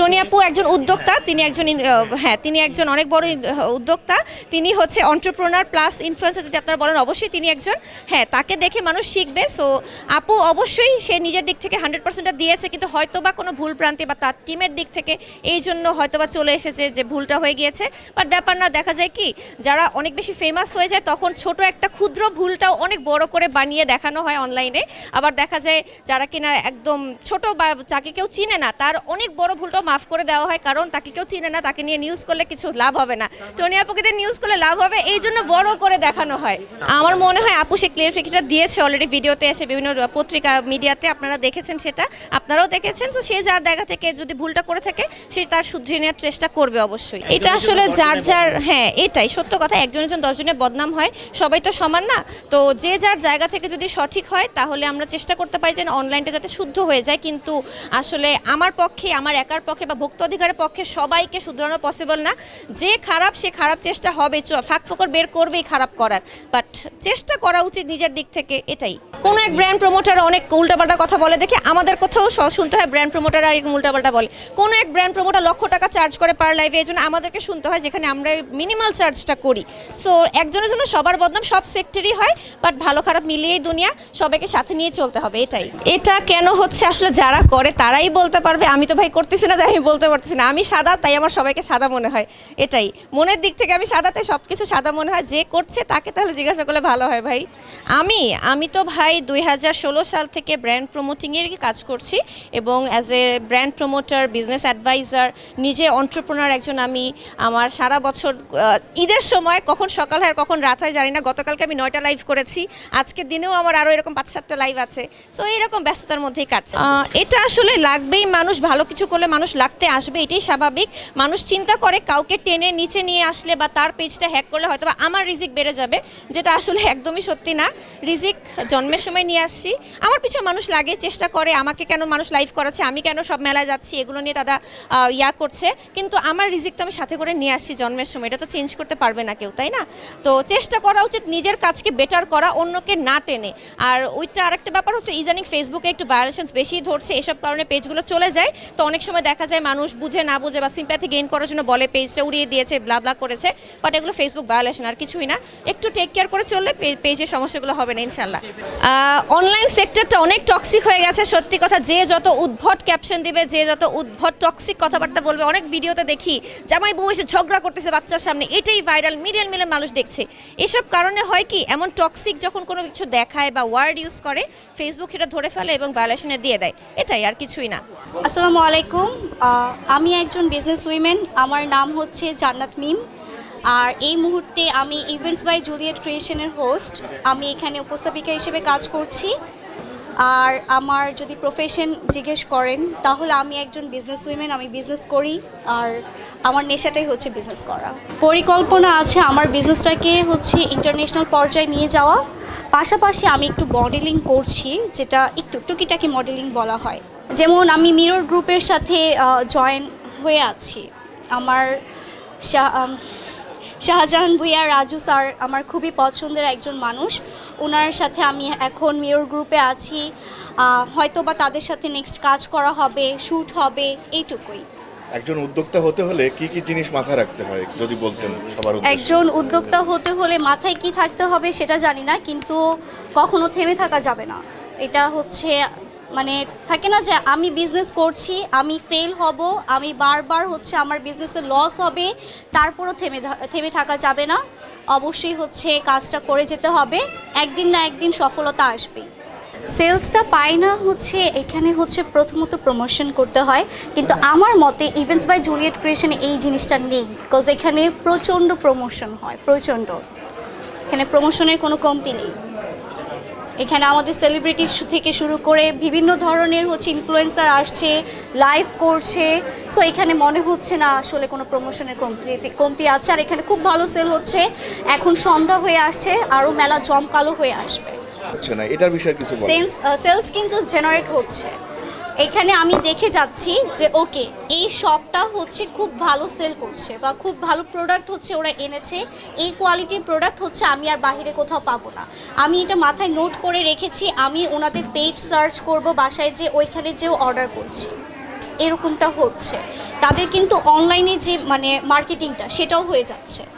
Tony আপু একজন উদ্যোক্তা, তিনি একজন হ্যাঁ তিনি একজন অনেক বড় উদ্যোক্তা। তিনি হচ্ছে অন্টারপ্রনার প্লাস ইনফ্লুয়েন্সার যদি আপনারা বলেন, অবশ্যই তিনি একজন হ্যাঁ তাকে দেখে মানুষ শিখবে। সো আপু, অবশ্যই সে নিজের দিক থেকে হান্ড্রেড পার্সেন্টটা দিয়েছে, কিন্তু হয়তো বা কোনো ভুল প্রান্তি বা তার টিমের দিক থেকে এই জন্য হয়তো বা চলে এসেছে যে ভুলটা হয়ে গিয়েছে। বাট ব্যাপার না, দেখা যায় কি, যারা অনেক বেশি ফেমাস হয়ে যায়, তখন ছোট একটা ক্ষুদ্র ভুলটাও অনেক বড় করে বানিয়ে দেখানো হয় অনলাইনে আবার দেখা যায়, যারা কিনা একদম ছোট বা যাকে কেউ চিনে না, তার অনেক বড় ভুলটাও মাফ করে দেওয়া হয় কারণ তাকে কেউ চিনে না তাকে নিয়ে নিউজ করলে কিছু লাভ হবে না। টনি আপুকে নিউজ করলে লাভ হবে এই জন্য বড় করে দেখানো হয়। আমার মনে হয় আপু সে ক্লিয়ারিফিকেশন দিয়েছে অলরেডি ভিডিওতে এসে বিভিন্ন পত্রিকা মিডিয়াতে আপনারা দেখেছেন সেটা। আপনারাও দেখেছেন তো সে যার জায়গা থেকে যদি ভুলটা করে থাকে সে তার শুধরে নেওয়ার চেষ্টা করবে অবশ্যই। এটা আসলে যার যার হ্যাঁ এটাই সত্য কথা একজন একজন দশজনের বদনাম হয় সবাই তো সমান না। তো যে যার জায়গা থেকে যদি সঠিক হয় তাহলে আমরা চেষ্টা করতে পারি যে অনলাইনটা যাতে শুদ্ধ হয়ে যায়। কিন্তু আসলে আমার পক্ষে আমার একার পক্ষে বা ভোক্তা অধিকারের পক্ষে সবাইকে শুধরানো পসিবল না। যে খারাপ, সে খারাপ চেষ্টা হবে। ফাঁক ফোকর বের করবেই খারাপ করার। বাট চেষ্টা করা উচিত নিজের দিক থেকে এটাই। কোনো এক ব্র্যান্ড প্রমোটার অনেক উল্টাপাল্টা কথা বলে। দেখে আমাদের কোথাও শুনতে হয় ব্র্যান্ড প্রমোটার আর এরকম উল্টাপাল্টা বলে। কোনো এক ব্র্যান্ড প্রমোটার লক্ষ টাকা চার্জ করে পার লাইভে এই জন্য আমাদেরকে শুনতে হয় যেখানে আমরা মিনিমাল চার্জটা করি। সো একজনের জন্য সবার বদনাম সব সেক্টরই হয়। বাট ভালো খারাপ মিলিয়েই দুনিয়া সবাইকে সাথে নিয়ে চলতে হবে। এটাই। এটা কেন হচ্ছে? আসলে যারা করে তারাই বলতে পারবে। আমি তো ভাই করতেছি না আমি বলতে পারতেছি না। আমি সাদা, তাই আমার সবাইকে সাদা মনে হয়। এটাই। মনের দিক থেকে আমি সাদা, তাই সব কিছু সাদা মনে হয়। যে করছে তাকে তাহলে জিজ্ঞাসা করলে ভালো হয় ভাই। আমি আমি তো ভাই দুই হাজার ষোলো সাল থেকে ব্র্যান্ড প্রমোটিংয়ের কাজ করছি এবং as a brand promoter business advisor নিজে অন্টারপ্রনার একজন আমি। আমার সারা বছর ঈদের সময় কখন সকাল হয় কখন রাত হয় জানি না। গতকালকে আমি নয়টা লাইভ করেছি। আজকের দিনেও আমার আরও এরকম পাঁচ সাতটা লাইভ আছে। সো এইরকম ব্যস্ততার মধ্যেই কাটছে। এটা আসলে লাগবেই। মানুষ ভালো কিছু করলে মানুষ লাগতে আসবে, এটাই স্বাভাবিক। মানুষ চিন্তা করে কাউকে টেনে নিচে নিয়ে আসলে বা তার পেজটা হ্যাক করলে হয়তো বা আমার রিজিক বেড়ে যাবে, যেটা আসলে একদমই সত্যি না। রিজিক জন্মের সময় নিয়ে আসছি আমার পিছনে মানুষ লাগে, চেষ্টা করে, আমাকে কেন মানুষ লাইভ করাচ্ছে, আমি কেন সব মেলায় যাচ্ছি, এগুলো নিয়ে তারা ইয়া করছে। কিন্তু আমার রিজিক তো আমি সাথে করে নিয়ে আসছি জন্মের সময়, এটা তো চেঞ্জ করতে পারবে না কেউ, তাই না? তো চেষ্টা করা উচিত নিজের কাজকে বেটার করা, অন্যকে না টেনে। আর ওইটা আরেকটা ব্যাপার হচ্ছে, ইদানিং ফেসবুকে একটু ভায়োলেশনস বেশি ধরছে, এসব কারণে পেজগুলো চলে যায়। তো অনেক সময় দেখা যায়, মানুষ বুঝে না বুঝে বা সিম্প্যাথি গেইন করার জন্য বলে পেজটা উড়িয়ে দিয়েছে ব্লা ব্লা করেছে বাট এগুলো ফেসবুক ভায়োলেশন আর কিছুই না। একটু টেক কেয়ার করে চললে পেজের সমস্যাগুলো হবে না ইনশাল্লাহ অনলাইন সেক্টরটা অনেক টক্সিক হয়ে গেছে, সত্যি কথা। যে যত উদ্ভট ক্যাপশন দিবে, যে যত উদ্ভট টক্সিক কথাবার্তা বলবে, অনেক ভিডিওতে দেখি, জামাই বউ এসে ঝগড়া করতেছে বাচ্চার সামনে, এটাই ভাইরাল মিলিয়ন মিলিয়ন মানুষ দেখছে। এসব কারণে হয় কি, এমন টক্সিক যখন কোনো কিছু দেখায় বা ওয়ার্ড ইউজ করে ফেসবুক সেটা ধরে ফেলে এবং ভায়োলেশনে দিয়ে দেয়। এটাই, আর কিছুই না। আসসালামু আলাইকুম। আমি একজন বিজনেস উইমেন আমার নাম হচ্ছে জান্নাত মিম। আর এই মুহূর্তে আমি ইভেন্টস বাই জুলিয়েট ক্রিয়েশনের হোস্ট আমি এখানে উপস্থাপিকা হিসেবে কাজ করছি। আর আমার যদি প্রফেশন জিজ্ঞেস করেন, তাহলে আমি একজন বিজনেস উইমেন আমি বিজনেস করি। আর আমার নেশাটাই হচ্ছে বিজনেস করা। পরিকল্পনা আছে আমার বিজনেসটাকে হচ্ছে ইন্টারন্যাশনাল পর্যায়ে নিয়ে যাওয়া। পাশাপাশি আমি একটু মডেলিং করছি, যেটা একটু টুকিটাকি মডেলিং বলা হয়। যেমন আমি মিরর গ্রুপের সাথে জয়েন হয়ে আছি। আমার শাহজাহান ভুইয়া রাজু স্যার আমার খুবই পছন্দের একজন মানুষ। ওনার সাথে আমি এখন মিরর গ্রুপে আছি। হয়তো বা তাদের সাথে নেক্সট কাজ করা হবে শ্যুট হবে এইটুকুই। একজন উদ্যোক্তা হতে হলে কি কি জিনিস মাথায় রাখতে হয় যদি বলতেন সবার একজন উদ্যোক্তা হতে হলে মাথায় কি থাকতে হবে সেটা জানি না কিন্তু কখনো থেমে থাকা যাবে না। এটা হচ্ছে মানে থাকে না যে আমি বিজনেস করছি, আমি ফেল হব, আমি বারবার হচ্ছে আমার বিজনেসে লস হবে, তারপরও থেমে থেমে থাকা যাবে না। অবশ্যই হচ্ছে কাজটা করে যেতে হবে, একদিন না একদিন সফলতা আসবেই। সেলসটা পাই না হচ্ছে, এখানে হচ্ছে প্রথমত প্রমোশন করতে হয়। কিন্তু আমার মতে ইভেন্টস বাই জুলিয়েট ক্রিয়েশনে এই জিনিসটা নেই বিকজ এখানে প্রচণ্ড প্রমোশন হয়, প্রচণ্ড। এখানে প্রমোশনের কোনো কমতি নেই। এখানে আমাদের সেলিব্রিটি থেকে শুরু করে বিভিন্ন ধরনের হচ্ছে ইনফ্লুয়েন্সার আসছে লাইভ করছে। সো এখানে মনে হচ্ছে না আসলে কোনো প্রমোশনের কমতি কমতি আছে। আর এখানে খুব ভালো সেল হচ্ছে। এখন সন্ধ্যা হয়ে আসছে আরও মেলা জমকালো হয়ে আসবে। হচ্ছে না। এটার বিষয়ে কিছু সেলস সেলস কিন্তু জেনারেট হচ্ছে। এখানে আমি দেখে যাচ্ছি যে ওকে এই শপটা হচ্ছে খুব ভালো সেল করছে বা খুব ভালো প্রোডাক্ট হচ্ছে ওরা এনেছে। এই কোয়ালিটির প্রোডাক্ট হচ্ছে আমি আর বাইরে কোথাও পাবো না। আমি এটা মাথায় নোট করে রেখেছি, আমি ওনাদের পেজ সার্চ করব, বাসায় যে ওইখানে যেও অর্ডার করছি। এরকমটা হচ্ছে। তাদের কিন্তু অনলাইনে যে মানে মার্কেটিংটা সেটাও হয়ে যাচ্ছে।